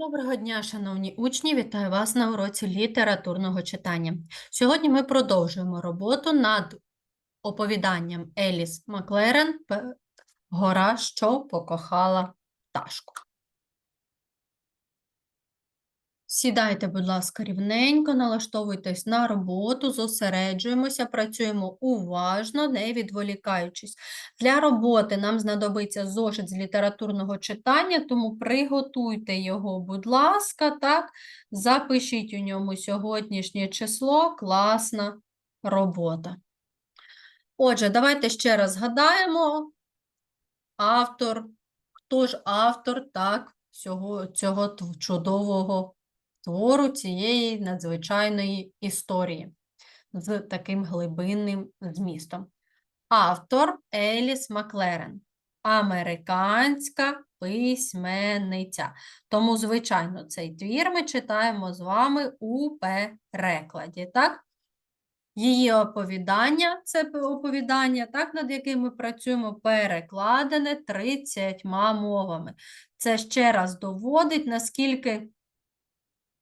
Доброго дня, шановні учні! Вітаю вас на уроці літературного читання. Сьогодні ми продовжуємо роботу над оповіданням Еліс Маклерен Гора, що покохала пташку. Сідайте, будь ласка, рівненько, налаштовуйтесь на роботу, зосереджуємося, працюємо уважно, не відволікаючись. Для роботи нам знадобиться зошит з літературного читання, тому приготуйте його, будь ласка, так, запишіть у ньому сьогоднішнє число, класна робота. Отже, давайте ще раз згадаємо. Автор, хто ж автор так, цього, цього чудового твору цієї надзвичайної історії з таким глибинним змістом. Автор Еліс Маклерен, американська письменниця. Тому, звичайно, цей твір ми читаємо з вами у перекладі. Так? Її оповідання, це оповідання, так, над яким ми працюємо, перекладене 30 мовами. Це ще раз доводить, наскільки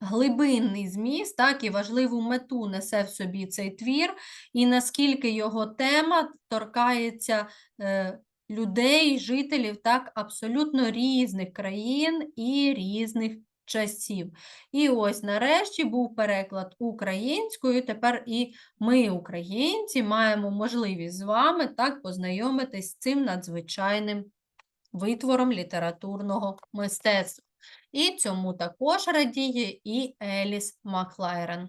глибинний зміст, так, і важливу мету несе в собі цей твір, і наскільки його тема торкається е, людей, жителів так, абсолютно різних країн і різних часів. І ось нарешті був переклад українською. Тепер і ми, українці, маємо можливість з вами так познайомитись з цим надзвичайним витвором літературного мистецтва. І цьому також радіє і Еліс Маклайрен.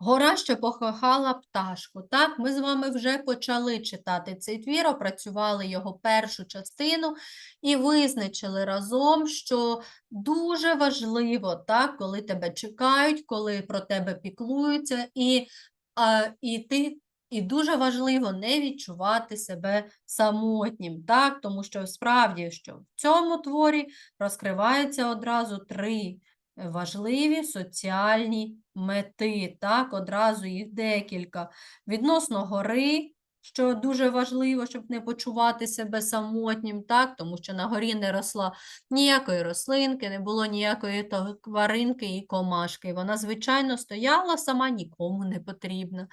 Гора, що покохала пташку. Так, ми з вами вже почали читати цей твір, опрацювали його першу частину і визначили разом, що дуже важливо, так, коли тебе чекають, коли про тебе піклуються, і, а, і ти. І дуже важливо не відчувати себе самотнім, так? тому що справді, що в цьому творі розкриваються одразу три важливі соціальні мети, так, одразу їх декілька. Відносно гори, що дуже важливо, щоб не почувати себе самотнім, так, тому що на горі не росла ніякої рослинки, не було ніякої тваринки і комашки. Вона, звичайно, стояла сама нікому не потрібна.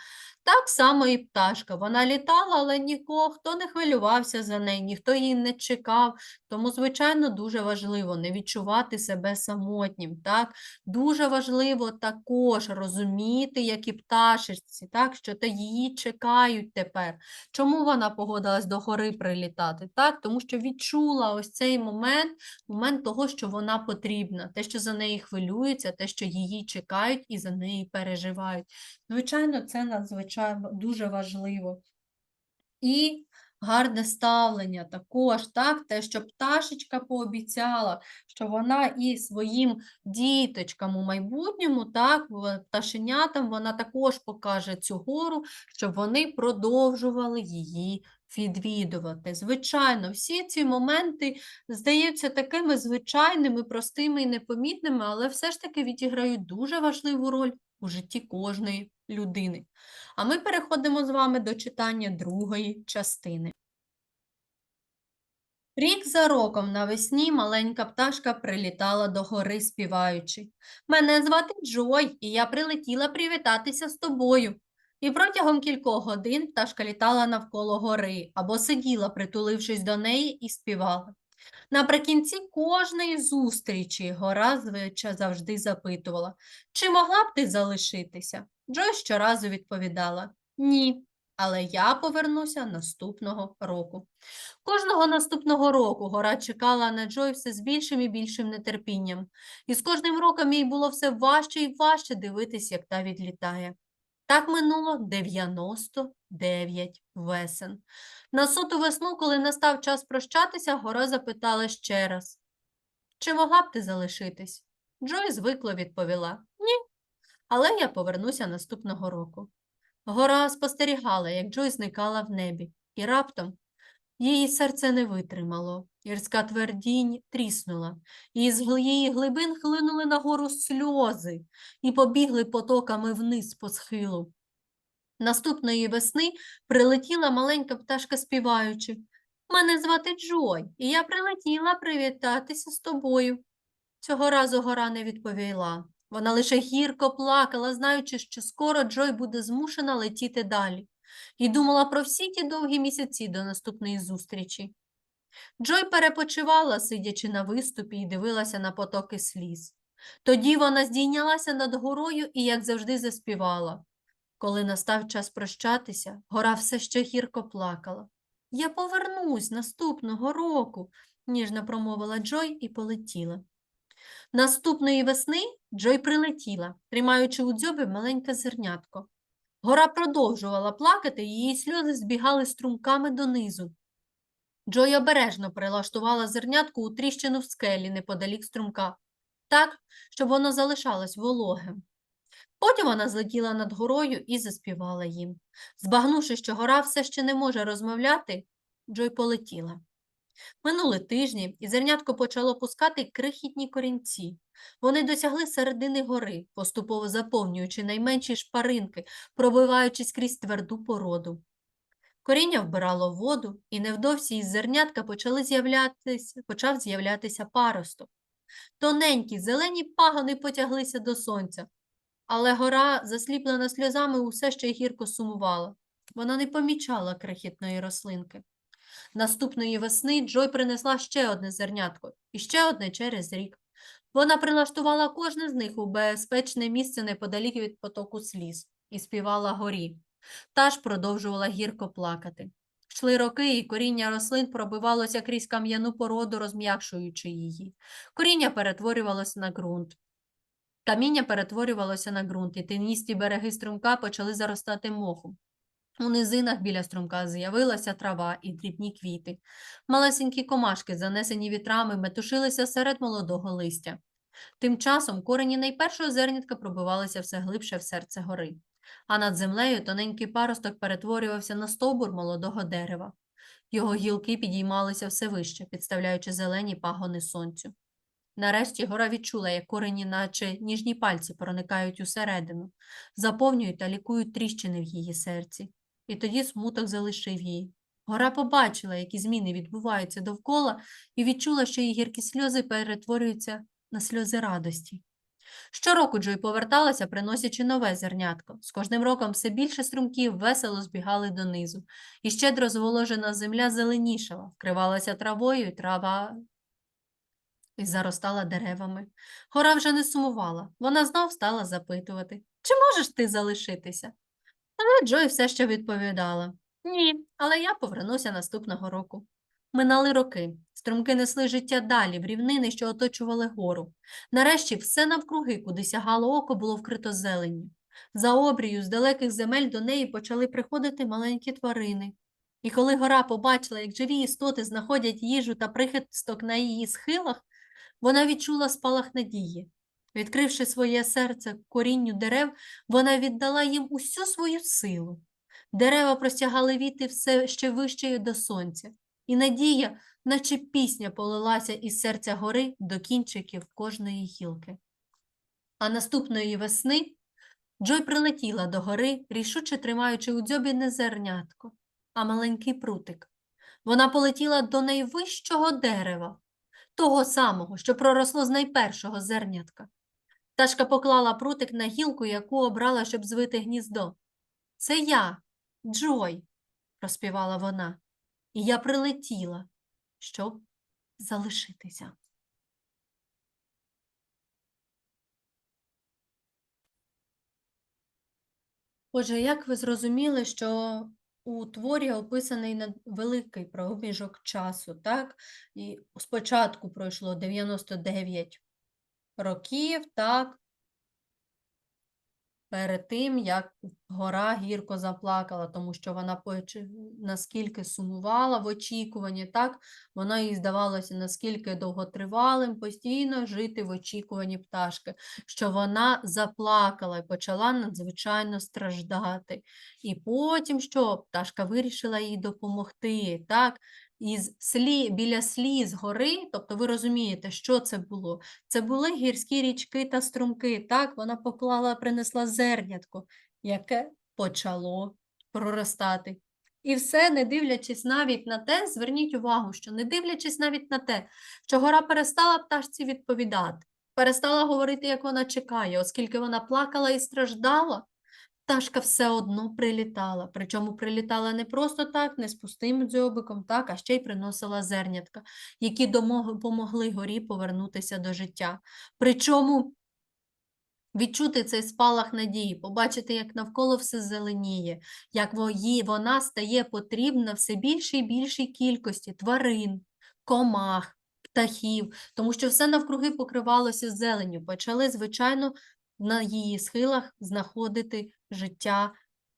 Так само і пташка. Вона літала, але нікого, хто не хвилювався за неї, ніхто її не чекав. Тому, звичайно, дуже важливо не відчувати себе самотнім. Так? Дуже важливо також розуміти, як і пташечці, так? що та її чекають тепер. Чому вона погодилась до гори прилітати? Так? Тому що відчула ось цей момент, момент того, що вона потрібна, те, що за неї хвилюються, те, що її чекають і за неї переживають. Звичайно, це надзвичайно дуже важливо. І гарне ставлення також, так, те, що пташечка пообіцяла, що вона і своїм діточкам у майбутньому, так, пташенятам, вона також покаже цю гору, щоб вони продовжували її відвідувати. Звичайно, всі ці моменти здаються такими звичайними, простими і непомітними, але все ж таки відіграють дуже важливу роль у житті кожної людини. А ми переходимо з вами до читання другої частини. Рік за роком навесні маленька пташка прилітала до гори, співаючи. Мене звати Джой, і я прилетіла привітатися з тобою. І протягом кількох годин пташка літала навколо гори або сиділа, притулившись до неї, і співала. Наприкінці кожної зустрічі гора звича завжди запитувала, чи могла б ти залишитися? Джой щоразу відповідала Ні, але я повернуся наступного року. Кожного наступного року гора чекала на Джой все з більшим і більшим нетерпінням, і з кожним роком їй було все важче і важче дивитись, як та відлітає. Так минуло 99 весен. На соту весну, коли настав час прощатися, гора запитала ще раз. Чи могла б ти залишитись? Джой звикло відповіла але я повернуся наступного року. Гора спостерігала, як Джой зникала в небі, і раптом її серце не витримало. Гірська твердінь тріснула, і з її глибин хлинули нагору сльози і побігли потоками вниз по схилу. Наступної весни прилетіла маленька пташка співаючи. Мене звати Джой, і я прилетіла привітатися з тобою. Цього разу гора не відповіла. Вона лише гірко плакала, знаючи, що скоро Джой буде змушена летіти далі, і думала про всі ті довгі місяці до наступної зустрічі. Джой перепочивала, сидячи на виступі, і дивилася на потоки сліз. Тоді вона здійнялася над горою і, як завжди, заспівала. Коли настав час прощатися, гора все ще гірко плакала. Я повернусь наступного року, ніжно промовила Джой і полетіла. Наступної весни Джой прилетіла, тримаючи у дзьобі маленьке зернятко. Гора продовжувала плакати, і її сльози збігали струмками донизу. Джой обережно прилаштувала зернятку у тріщину в скелі неподалік струмка, так, щоб воно залишалось вологим. Потім вона злетіла над горою і заспівала їм. Збагнувши, що гора все ще не може розмовляти, Джой полетіла. Минули тижні, і зернятко почало пускати крихітні корінці. Вони досягли середини гори, поступово заповнюючи найменші шпаринки, пробиваючись крізь тверду породу. Коріння вбирало воду, і невдовзі із зернятка почали з'являтися, почав з'являтися паросток. Тоненькі зелені пагони потяглися до сонця, але гора, засліплена сльозами, усе ще гірко сумувала. Вона не помічала крихітної рослинки. Наступної весни Джой принесла ще одне зернятко і ще одне через рік. Вона прилаштувала кожне з них у безпечне місце неподалік від потоку сліз і співала горі. Та ж продовжувала гірко плакати. Йшли роки, і коріння рослин пробивалося крізь кам'яну породу, розм'якшуючи її. Коріння перетворювалося на ґрунт. Каміння перетворювалося на ґрунт, і тиністі береги струмка почали заростати мохом. У низинах біля струмка з'явилася трава і дрібні квіти. Малесенькі комашки, занесені вітрами, метушилися серед молодого листя. Тим часом корені найпершого зернятка пробивалися все глибше в серце гори, а над землею тоненький паросток перетворювався на стовбур молодого дерева. Його гілки підіймалися все вище, підставляючи зелені пагони сонцю. Нарешті гора відчула, як корені, наче ніжні пальці, проникають усередину, заповнюють та лікують тріщини в її серці. І тоді смуток залишив її. Гора побачила, які зміни відбуваються довкола, і відчула, що її гіркі сльози перетворюються на сльози радості. Щороку Джой поверталася, приносячи нове зернятко. З кожним роком все більше струмків весело збігали донизу, і щедро зволожена земля зеленішала, вкривалася травою, і трава і заростала деревами. Гора вже не сумувала. Вона знов стала запитувати, чи можеш ти залишитися? Але Джой все ще відповідала Ні, але я повернуся наступного року. Минали роки. Струмки несли життя далі, в рівнини, що оточували гору. Нарешті все навкруги, куди сягало око, було вкрито зеленню. За обрію з далеких земель до неї почали приходити маленькі тварини. І коли гора побачила, як живі істоти знаходять їжу та прихисток на її схилах, вона відчула спалах надії. Відкривши своє серце корінню дерев, вона віддала їм усю свою силу. Дерева простягали віти все ще вищею до сонця, і надія, наче пісня, полилася із серця гори до кінчиків кожної гілки. А наступної весни Джой прилетіла до гори, рішуче тримаючи у дзьобі не зернятко, а маленький прутик. Вона полетіла до найвищого дерева, того самого, що проросло з найпершого зернятка. Пташка поклала прутик на гілку, яку обрала, щоб звити гніздо. Це я, Джой, проспівала вона, і я прилетіла, щоб залишитися. Отже, як ви зрозуміли, що у творі описаний великий проміжок часу, так? І спочатку пройшло 99 років, так? Перед тим, як гора гірко заплакала, тому що вона наскільки сумувала в очікуванні, так? Воно їй здавалося наскільки довготривалим постійно жити в очікуванні пташки, що вона заплакала і почала надзвичайно страждати. І потім що? Пташка вирішила їй допомогти, так? Із слі... біля сліз гори, тобто ви розумієте, що це було? Це були гірські річки та струмки, так? Вона поклала, принесла зернятко, яке почало проростати. І все, не дивлячись навіть на те, зверніть увагу, що не дивлячись навіть на те, що гора перестала пташці відповідати, перестала говорити, як вона чекає, оскільки вона плакала і страждала. Пташка все одно прилітала, причому прилітала не просто так, не з пустим дзьобиком, так, а ще й приносила зернятка, які допомогли горі повернутися до життя. Причому відчути цей спалах надії, побачити, як навколо все зеленіє, як вона стає потрібна все більшій і більшій кількості тварин, комах, птахів, тому що все навкруги покривалося зеленню. Почали, звичайно, на її схилах знаходити життя,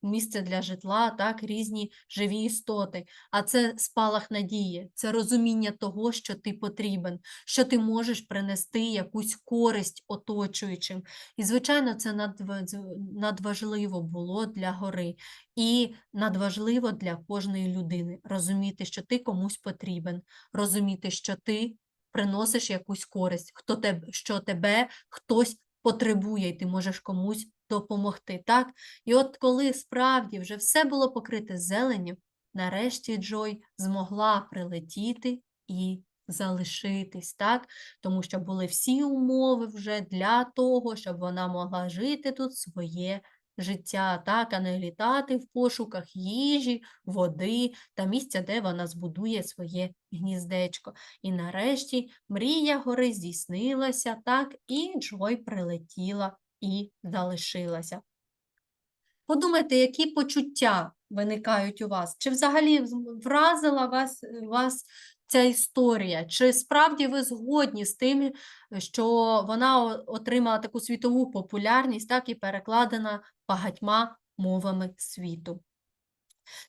місце для житла, так, різні живі істоти. А це спалах надії, це розуміння того, що ти потрібен, що ти можеш принести якусь користь оточуючим. І, звичайно, це надважливо було для гори і надважливо для кожної людини розуміти, що ти комусь потрібен, розуміти, що ти приносиш якусь користь, хто тебе, що тебе хтось потребує, і ти можеш комусь допомогти. Так? І от коли справді вже все було покрите зеленню, нарешті Джой змогла прилетіти і залишитись, так? тому що були всі умови вже для того, щоб вона могла жити тут своє життя, так? а не літати в пошуках їжі, води та місця, де вона збудує своє гніздечко. І нарешті мрія гори здійснилася, так, і Джой прилетіла і залишилася. Подумайте, які почуття виникають у вас? Чи взагалі вразила вас, вас ця історія? Чи справді ви згодні з тим, що вона отримала таку світову популярність, так і перекладена багатьма мовами світу?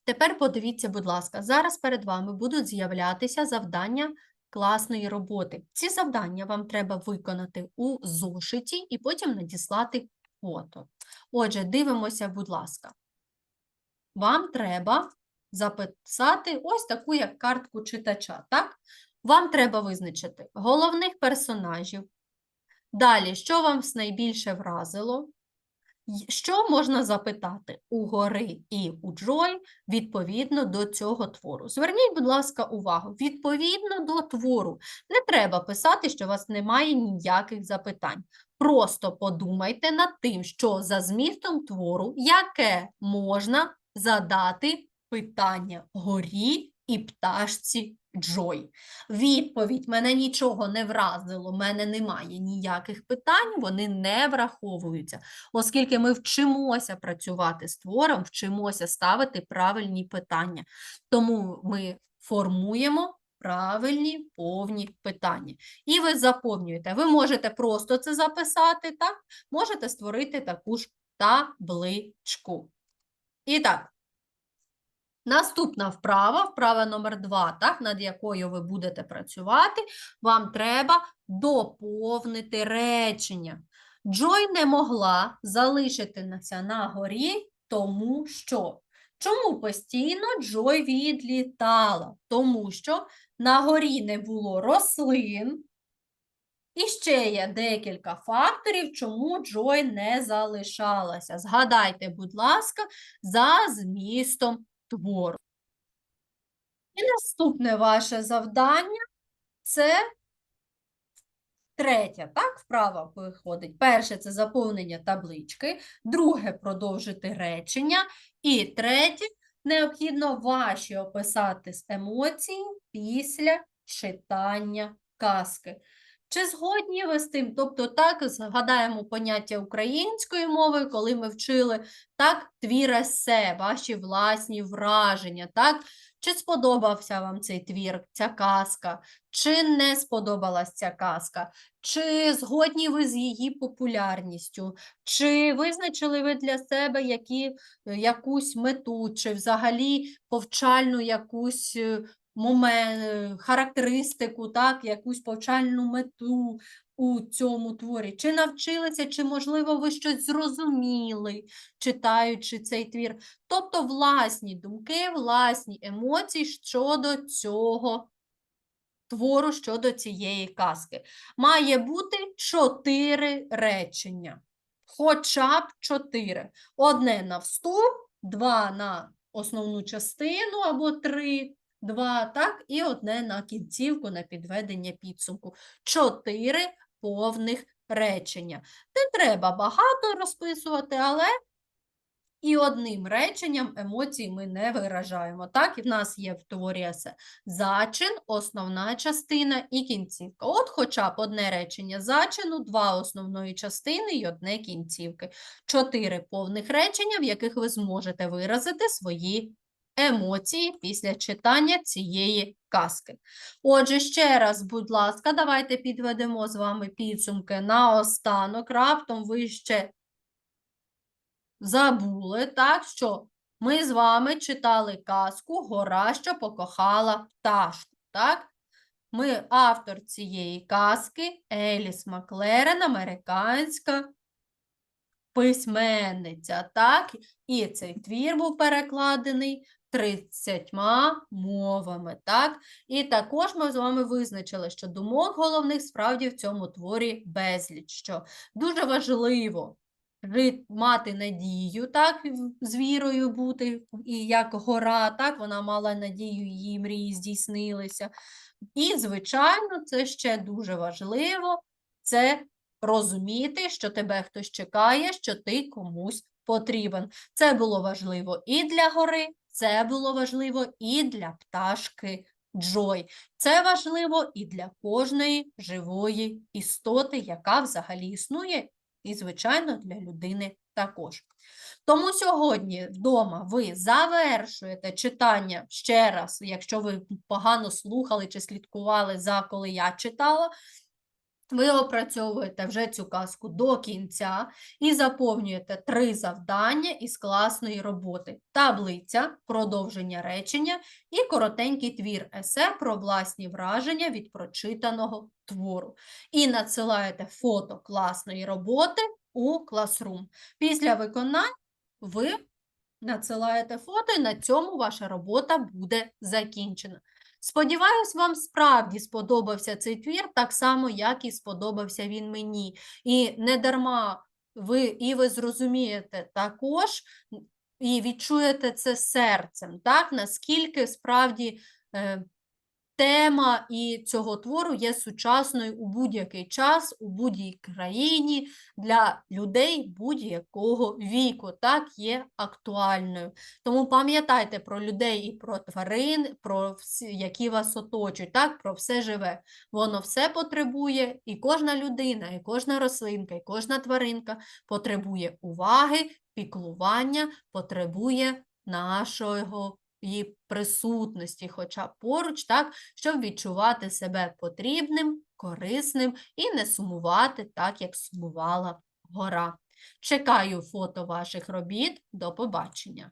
Тепер подивіться, будь ласка, зараз перед вами будуть з'являтися завдання класної роботи. Ці завдання вам треба виконати у зошиті і потім надіслати фото. Отже, дивимося, будь ласка. Вам треба записати ось таку як картку читача, так? Вам треба визначити головних персонажів. Далі, що вам найбільше вразило? Що можна запитати у гори і у Джой відповідно до цього твору? Зверніть, будь ласка, увагу. Відповідно до твору. Не треба писати, що у вас немає ніяких запитань. Просто подумайте над тим, що за змістом твору, яке можна задати питання горі і пташці Джой. Відповідь мене нічого не вразило, мене немає ніяких питань, вони не враховуються оскільки ми вчимося працювати з твором, вчимося ставити правильні питання. Тому ми формуємо правильні повні питання. І ви заповнюєте. Ви можете просто це записати, так? Можете створити таку ж табличку. І так. Наступна вправа, вправа номер 2, так, над якою ви будете працювати, вам треба доповнити речення. Джой не могла залишитися на горі, тому що. Чому постійно Джой відлітала? Тому що на горі не було рослин. І ще є декілька факторів, чому Джой не залишалася. Згадайте, будь ласка, за змістом твору. І наступне ваше завдання це третє, так, вправа виходить. Перше це заповнення таблички, друге продовжити речення, і третє необхідно ваші описати з емоцій після читання казки. Чи згодні ви з тим? Тобто, так, згадаємо поняття української мови, коли ми вчили так, твір есе, ваші власні враження, так? Чи сподобався вам цей твір, ця казка, чи не сподобалась ця казка? Чи згодні ви з її популярністю? Чи визначили ви для себе які, якусь мету, чи взагалі повчальну якусь е, характеристику, так, якусь повчальну мету у цьому творі? Чи навчилися, чи, можливо, ви щось зрозуміли, читаючи цей твір? Тобто власні думки, власні емоції щодо цього твору, щодо цієї казки. Має бути чотири речення. Хоча б чотири. Одне на вступ, два на основну частину або три, два, так, і одне на кінцівку, на підведення підсумку. Чотири повних речення. Не треба багато розписувати, але і одним реченням емоцій ми не виражаємо. Так, і в нас є в творі есе зачин, основна частина і кінцівка. От хоча б одне речення зачину, два основної частини і одне кінцівки. Чотири повних речення, в яких ви зможете виразити свої емоції після читання цієї казки. Отже, ще раз, будь ласка, давайте підведемо з вами підсумки на останок. Раптом ви ще забули, так, що ми з вами читали казку Гора, що покохала пташку. Так? Ми автор цієї казки Еліс Маклерен, американська письменниця. Так? І цей твір був перекладений 30 мовами. Так? І також ми з вами визначили, що думок головних справді в цьому творі безліч, що дуже важливо мати надію, так, з вірою бути, і як гора, так, вона мала надію, її мрії здійснилися. І, звичайно, це ще дуже важливо, це розуміти, що тебе хтось чекає, що ти комусь потрібен. Це було важливо і для гори, це було важливо і для пташки Джой. Це важливо і для кожної живої істоти, яка взагалі існує і, звичайно, для людини також. Тому сьогодні вдома ви завершуєте читання ще раз, якщо ви погано слухали чи слідкували за коли я читала. Ви опрацьовуєте вже цю казку до кінця і заповнюєте три завдання із класної роботи: таблиця, продовження речення і коротенький твір есе про власні враження від прочитаного твору. І надсилаєте фото класної роботи у Classroom. Після виконання ви надсилаєте фото, і на цьому ваша робота буде закінчена. Сподіваюсь, вам справді сподобався цей твір, так само, як і сподобався він мені. І не дарма ви і ви зрозумієте також і відчуєте це серцем, так, наскільки справді е, тема і цього твору є сучасною у будь-який час, у будь-якій країні, для людей будь-якого віку, так, є актуальною. Тому пам'ятайте про людей і про тварин, про всі, які вас оточують, так, про все живе. Воно все потребує, і кожна людина, і кожна рослинка, і кожна тваринка потребує уваги, піклування, потребує нашого її присутності, хоча поруч, так, щоб відчувати себе потрібним, корисним і не сумувати так, як сумувала гора. Чекаю фото ваших робіт. До побачення!